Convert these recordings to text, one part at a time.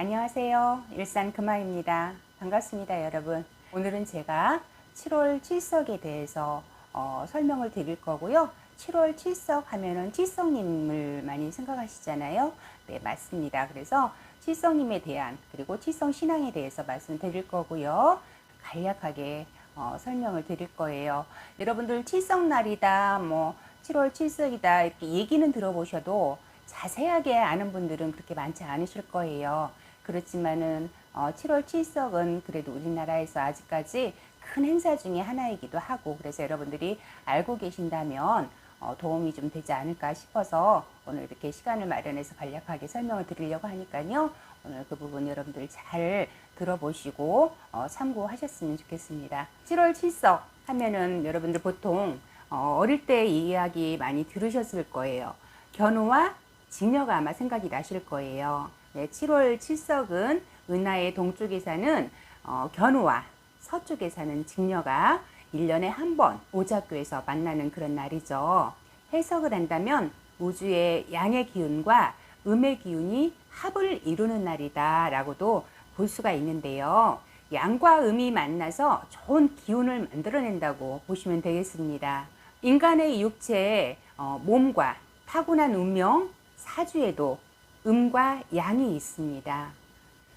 안녕하세요. 일산 금화입니다. 반갑습니다, 여러분. 오늘은 제가 7월 칠석에 대해서 어, 설명을 드릴 거고요. 7월 칠석 하면은 칠성님을 많이 생각하시잖아요. 네, 맞습니다. 그래서 칠성님에 대한 그리고 칠성 신앙에 대해서 말씀드릴 거고요. 간략하게 어, 설명을 드릴 거예요. 여러분들 칠성날이다, 뭐 7월 칠석이다 이렇게 얘기는 들어보셔도 자세하게 아는 분들은 그렇게 많지 않으실 거예요. 그렇지만은 어, 7월 칠석은 그래도 우리나라에서 아직까지 큰 행사 중에 하나이기도 하고 그래서 여러분들이 알고 계신다면 어, 도움이 좀 되지 않을까 싶어서 오늘 이렇게 시간을 마련해서 간략하게 설명을 드리려고 하니까요. 오늘 그 부분 여러분들 잘 들어보시고 어, 참고하셨으면 좋겠습니다. 7월 칠석 하면은 여러분들 보통 어, 어릴 때 이야기 많이 들으셨을 거예요. 견우와 직녀가 아마 생각이 나실 거예요. 네, 7월 칠석은 은하의 동쪽에 사는 어, 견우와 서쪽에 사는 직녀가 1년에 한 번 오작교에서 만나는 그런 날이죠. 해석을 한다면 우주의 양의 기운과 음의 기운이 합을 이루는 날이다 라고도 볼 수가 있는데요. 양과 음이 만나서 좋은 기운을 만들어낸다고 보시면 되겠습니다. 인간의 육체, 어, 몸과 타고난 운명, 사주에도 음과 양이 있습니다.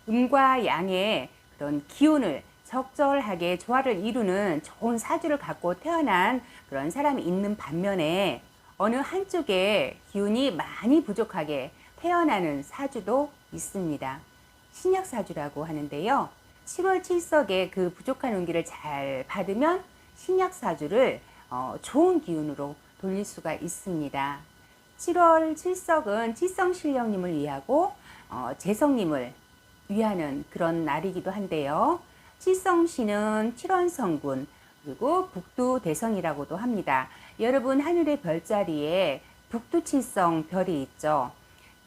음과 양의 그런 기운을 적절하게 조화를 이루는 좋은 사주를 갖고 태어난 그런 사람이 있는 반면에 어느 한쪽에 기운이 많이 부족하게 태어나는 사주도 있습니다. 신약 사주라고 하는데요. 7월 7석에 그 부족한 운기를 잘 받으면 신약 사주를 어, 좋은 기운으로 돌릴 수가 있습니다. 7월 7석은 칠성신령님을 위하고 어, 재성님을 위하는 그런 날이기도 한데요. 칠성신은 칠원성군 그리고 북두대성이라고도 합니다. 여러분 하늘의 별자리에 북두칠성 별이 있죠.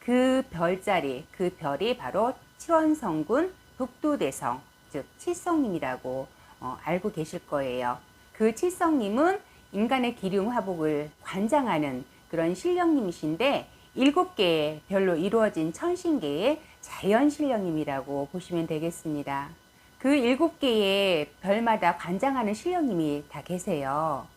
그 별자리, 그 별이 바로 칠원성군 북두대성, 즉 칠성님이라고 어, 알고 계실 거예요. 그 칠성님은 인간의 기륭 화복을 관장하는 그런 신령님이신데 일곱 개의 별로 이루어진 천신계의 자연 신령님이라고 보시면 되겠습니다. 그 일곱 개의 별마다 관장하는 신령님이 다 계세요.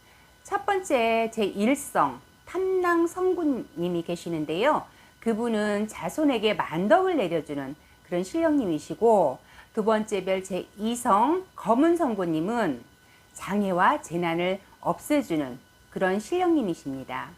첫 번째 제 1성 탐랑 성군님이 계시는데요. 그분은 자손에게 만덕을 내려주는 그런 신령님이시고 두 번째 별 제 2성 검은 성군님은 장애와 재난을 없애주는 그런 신령님이십니다.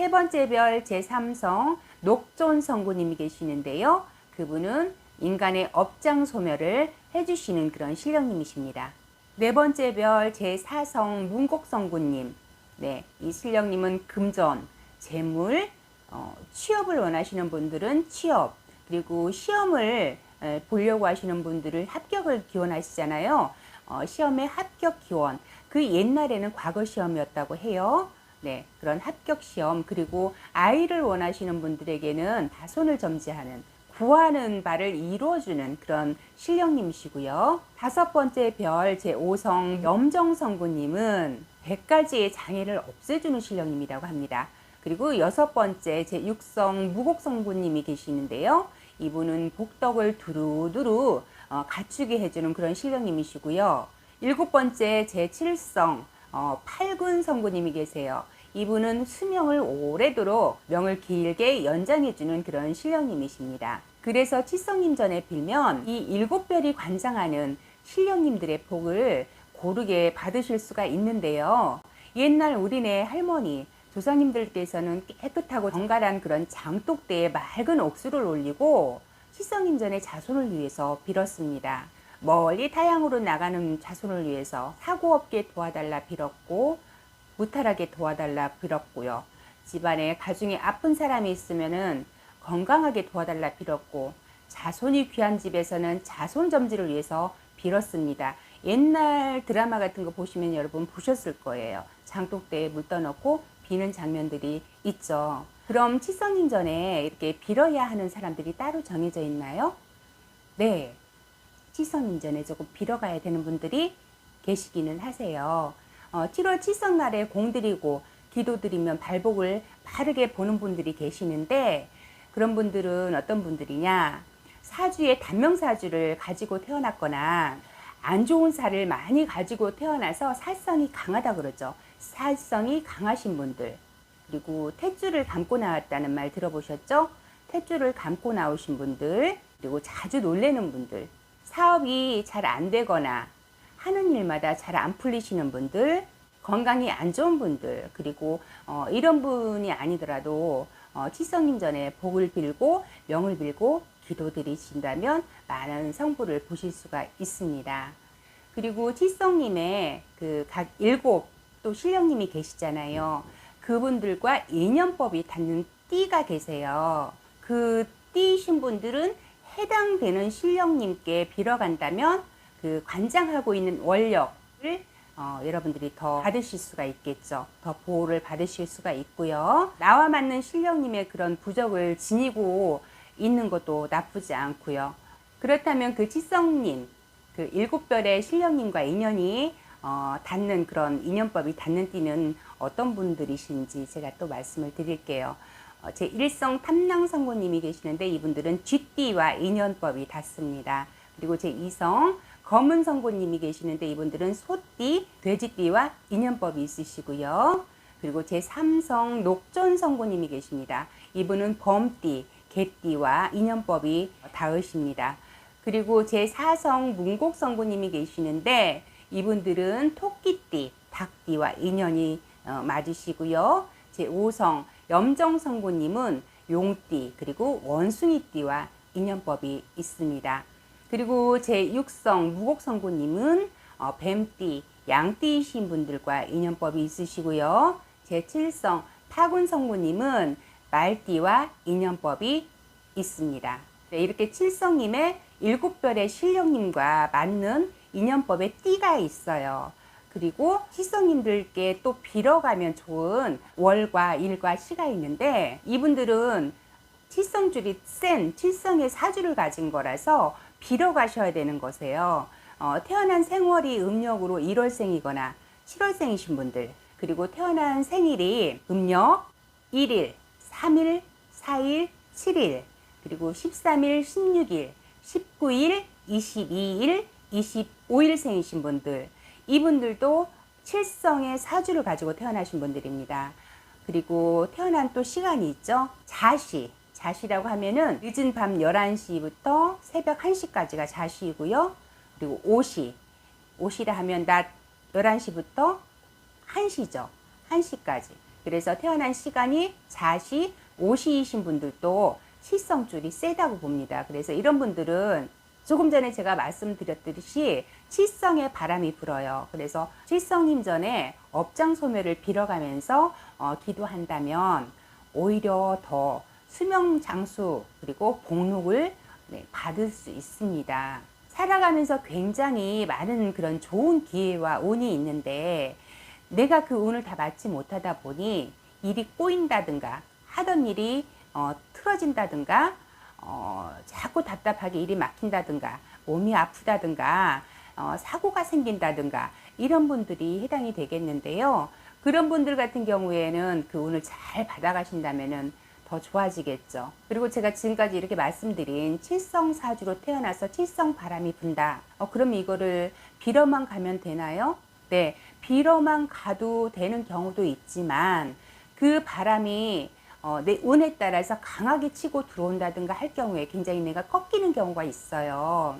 세 번째 별 제3성 녹존 성구님이 계시는데요. 그분은 인간의 업장 소멸을 해주시는 그런 신령님이십니다. 네 번째 별 제4성 문곡 성구님. 네, 이 신령님은 금전, 재물, 어, 취업을 원하시는 분들은 취업, 그리고 시험을 에, 보려고 하시는 분들을 합격을 기원하시잖아요. 어, 시험의 합격 기원. 그 옛날에는 과거 시험이었다고 해요. 네, 그런 합격 시험 그리고 아이를 원하시는 분들에게는 다손을 점지하는 구하는 바를 이루어주는 그런 신령님이시고요. 다섯 번째 별 제5성 염정성구님은 100가지의 장애를 없애주는 신령님이라고 합니다. 그리고 여섯 번째 제6성 무곡성구님이 계시는데요. 이분은 복덕을 두루두루 어, 갖추게 해주는 그런 신령님이시고요. 일곱 번째 제7성 어, 팔군 성구님이 계세요. 이분은 수명을 오래도록 명을 길게 연장해주는 그런 신령님이십니다. 그래서 칠성님 전에 빌면 이 일곱 별이 관장하는 신령님들의 복을 고르게 받으실 수가 있는데요. 옛날 우리네 할머니, 조상님들께서는 깨끗하고 정갈한 그런 장독대에 맑은 옥수를 올리고 칠성님 전에 자손을 위해서 빌었습니다. 멀리 타양으로 나가는 자손을 위해서 사고 없게 도와달라 빌었고 무탈하게 도와달라 빌었고요. 집안에 가중에 아픈 사람이 있으면은 건강하게 도와달라 빌었고 자손이 귀한 집에서는 자손 점지를 위해서 빌었습니다. 옛날 드라마 같은 거 보시면 여러분 보셨을 거예요. 장독대에 물 떠넣고 비는 장면들이 있죠. 그럼 칠성님 전에 이렇게 빌어야 하는 사람들이 따로 정해져 있나요? 네. 칠성님 전에 조금 빌어가야 되는 분들이 계시기는 하세요. 어, 7월 칠성 날에 공드리고 기도드리면 발복을 바르게 보는 분들이 계시는데 그런 분들은 어떤 분들이냐? 사주에 단명사주를 가지고 태어났거나 안 좋은 살을 많이 가지고 태어나서 살성이 강하다 그러죠. 살성이 강하신 분들 그리고 tet주를 감고 나왔다는 말 들어보셨죠? tet주를 감고 나오신 분들 그리고 자주 놀래는 분들 사업이 잘 안 되거나 하는 일마다 잘 안 풀리시는 분들 건강이 안 좋은 분들 그리고 어, 이런 분이 아니더라도 어, 치성님 전에 복을 빌고 명을 빌고 기도드리신다면 많은 성부를 보실 수가 있습니다. 그리고 치성님의 그 각 일곱 또 신령님이 계시잖아요. 그분들과 인연법이 닿는 띠가 계세요. 그 띠이신 분들은 해당되는 신령님께 빌어간다면 그 관장하고 있는 원력을 어, 여러분들이 더 받으실 수가 있겠죠. 더 보호를 받으실 수가 있고요. 나와 맞는 신령님의 그런 부적을 지니고 있는 것도 나쁘지 않고요. 그렇다면 그 치성님, 그 일곱 별의 신령님과 인연이 어, 닿는 그런 인연법이 닿는 띠는 어떤 분들이신지 제가 또 말씀을 드릴게요. 어, 제 일성 탐낭 성고님이 계시는데 이분들은 쥐띠와 인연법이 닿습니다. 그리고 제 이성 검은 성고님이 계시는데 이분들은 소띠, 돼지띠와 인연법이 있으시고요. 그리고 제 삼성 녹존 성고님이 계십니다. 이분은 범띠, 개띠와 인연법이 닿으십니다. 그리고 제 사성 문곡 성고님이 계시는데 이분들은 토끼띠, 닭띠와 인연이 어, 맞으시고요. 제 5성 염정 성고님은 용띠 그리고 원숭이띠와 인연법이 있습니다. 그리고 제 6성 무곡 성고님은 어, 뱀띠, 양띠이신 분들과 인연법이 있으시고요. 제 7성 타군 성고님은 말띠와 인연법이 있습니다. 네, 이렇게 칠성님의 일곱 별의 신령님과 맞는 인연법의 띠가 있어요. 그리고 시성님들께 또 빌어가면 좋은 월과 일과 시가 있는데 이분들은 칠성줄이 센 칠성의 사주를 가진 거라서 빌어가셔야 되는 거세요. 어, 태어난 생월이 음력으로 1월생이거나 7월생이신 분들 그리고 태어난 생일이 음력 1일, 3일, 4일, 7일 그리고 13일, 16일, 19일, 22일, 25일생이신 분들 이분들도 칠성의 사주를 가지고 태어나신 분들입니다. 그리고 태어난 또 시간이 있죠. 자시. 자시라고 하면은 늦은 밤 11시부터 새벽 1시까지가 자시이고요. 그리고 오시. 오시라 하면 낮 11시부터 1시죠. 1시까지. 그래서 태어난 시간이 자시, 오시이신 분들도 칠성줄이 세다고 봅니다. 그래서 이런 분들은 조금 전에 제가 말씀드렸듯이 칠성의 바람이 불어요. 그래서 칠성님 전에 업장 소멸을 빌어가면서 어, 기도한다면 오히려 더 수명 장수 그리고 복禄을 네, 받을 수 있습니다. 살아가면서 굉장히 많은 그런 좋은 기회와 운이 있는데 내가 그 운을 다 맞지 못하다 보니 일이 꼬인다든가 하던 일이 어, 틀어진다든가 어, 자꾸 답답하게 일이 막힌다든가 몸이 아프다든가 어, 사고가 생긴다든가 이런 분들이 해당이 되겠는데요. 그런 분들 같은 경우에는 그 운을 잘 받아가신다면은 더 좋아지겠죠. 그리고 제가 지금까지 이렇게 말씀드린 칠성 사주로 태어나서 칠성 바람이 분다. 어, 그럼 이거를 빌어만 가면 되나요? 네, 빌어만 가도 되는 경우도 있지만 그 바람이 어, 내 운에 따라서 강하게 치고 들어온다든가 할 경우에 굉장히 내가 꺾이는 경우가 있어요.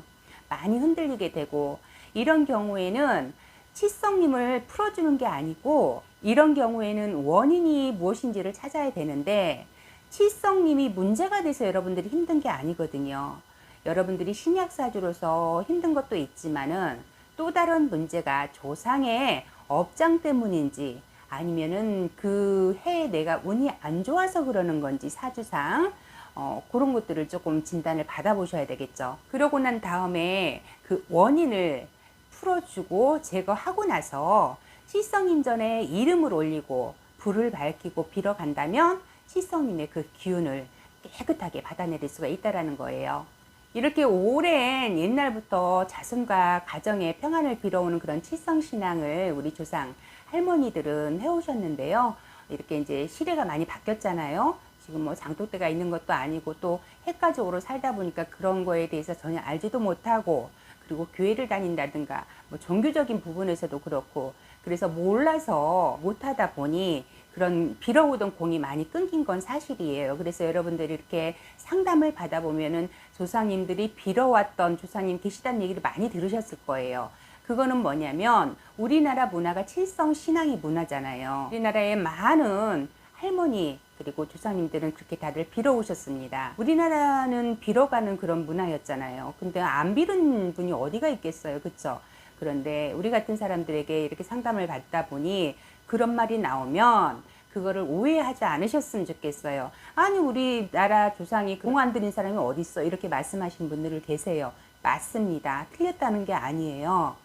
많이 흔들리게 되고 이런 경우에는 치성님을 풀어주는 게 아니고 이런 경우에는 원인이 무엇인지를 찾아야 되는데 치성님이 문제가 돼서 여러분들이 힘든 게 아니거든요. 여러분들이 신약사주로서 힘든 것도 있지만은 또 다른 문제가 조상의 업장 때문인지 아니면은 그 해에 내가 운이 안 좋아서 그러는 건지 사주상 어, 그런 것들을 조금 진단을 받아보셔야 되겠죠. 그러고 난 다음에 그 원인을 풀어주고 제거하고 나서 시성인전에 이름을 올리고 불을 밝히고 빌어간다면 시성님의 그 기운을 깨끗하게 받아내릴 수가 있다라는 거예요. 이렇게 오랜 옛날부터 자손과 가정의 평안을 빌어오는 그런 칠성신앙을 우리 조상 할머니들은 해오셨는데요. 이렇게 이제 시대가 많이 바뀌었잖아요. 지금 뭐 장독대가 있는 것도 아니고 또 핵가족으로 살다 보니까 그런 거에 대해서 전혀 알지도 못하고 그리고 교회를 다닌다든가 뭐 종교적인 부분에서도 그렇고 그래서 몰라서 못하다 보니 그런 빌어오던 공이 많이 끊긴 건 사실이에요. 그래서 여러분들이 이렇게 상담을 받아보면은 조상님들이 빌어왔던 조상님 계시다는 얘기를 많이 들으셨을 거예요. 그거는 뭐냐면 우리나라 문화가 칠성 신앙의 문화잖아요. 우리나라의 많은 할머니 그리고 조상님들은 그렇게 다들 빌어오셨습니다. 우리나라는 빌어가는 그런 문화였잖아요. 근데 안 빌은 분이 어디가 있겠어요. 그쵸? 그런데 우리 같은 사람들에게 이렇게 상담을 받다 보니 그런 말이 나오면 그거를 오해하지 않으셨으면 좋겠어요. 아니 우리나라 조상이 공안 들인 사람이 어디 있어? 이렇게 말씀하신 분들 계세요. 맞습니다. 틀렸다는 게 아니에요.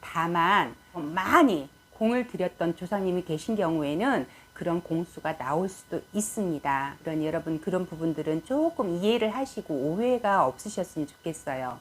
다만 많이 공을 들였던 조상님이 계신 경우에는 그런 공수가 나올 수도 있습니다. 그러니 여러분 그런 부분들은 조금 이해를 하시고 오해가 없으셨으면 좋겠어요.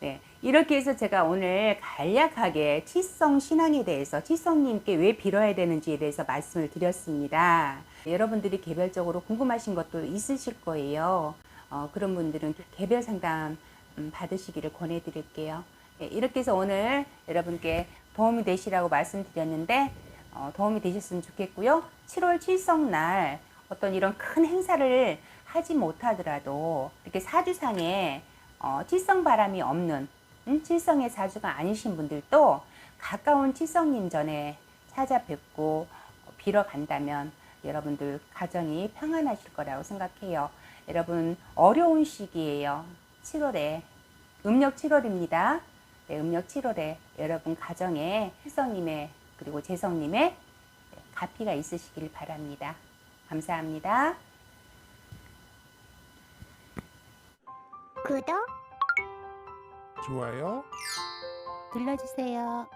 네, 이렇게 해서 제가 오늘 간략하게 치성 신앙에 대해서 치성님께 왜 빌어야 되는지에 대해서 말씀을 드렸습니다. 여러분들이 개별적으로 궁금하신 것도 있으실 거예요. 어, 그런 분들은 개별 상담 음, 받으시기를 권해드릴게요. 네, 이렇게 해서 오늘 여러분께 도움이 되시라고 말씀드렸는데 어, 도움이 되셨으면 좋겠고요. 7월 칠성날 어떤 이런 큰 행사를 하지 못하더라도 이렇게 사주상에 어, 칠성 바람이 없는 음, 칠성의 사주가 아니신 분들도 가까운 칠성님 전에 찾아뵙고 어, 빌어 간다면 여러분들 가정이 평안하실 거라고 생각해요. 여러분 어려운 시기예요. 7월에 음력 7월입니다. 네, 음력 7월에 여러분 가정에 칠성님의 그리고 재성님의 가피가 있으시길 바랍니다. 감사합니다. 구독 좋아요 눌러주세요.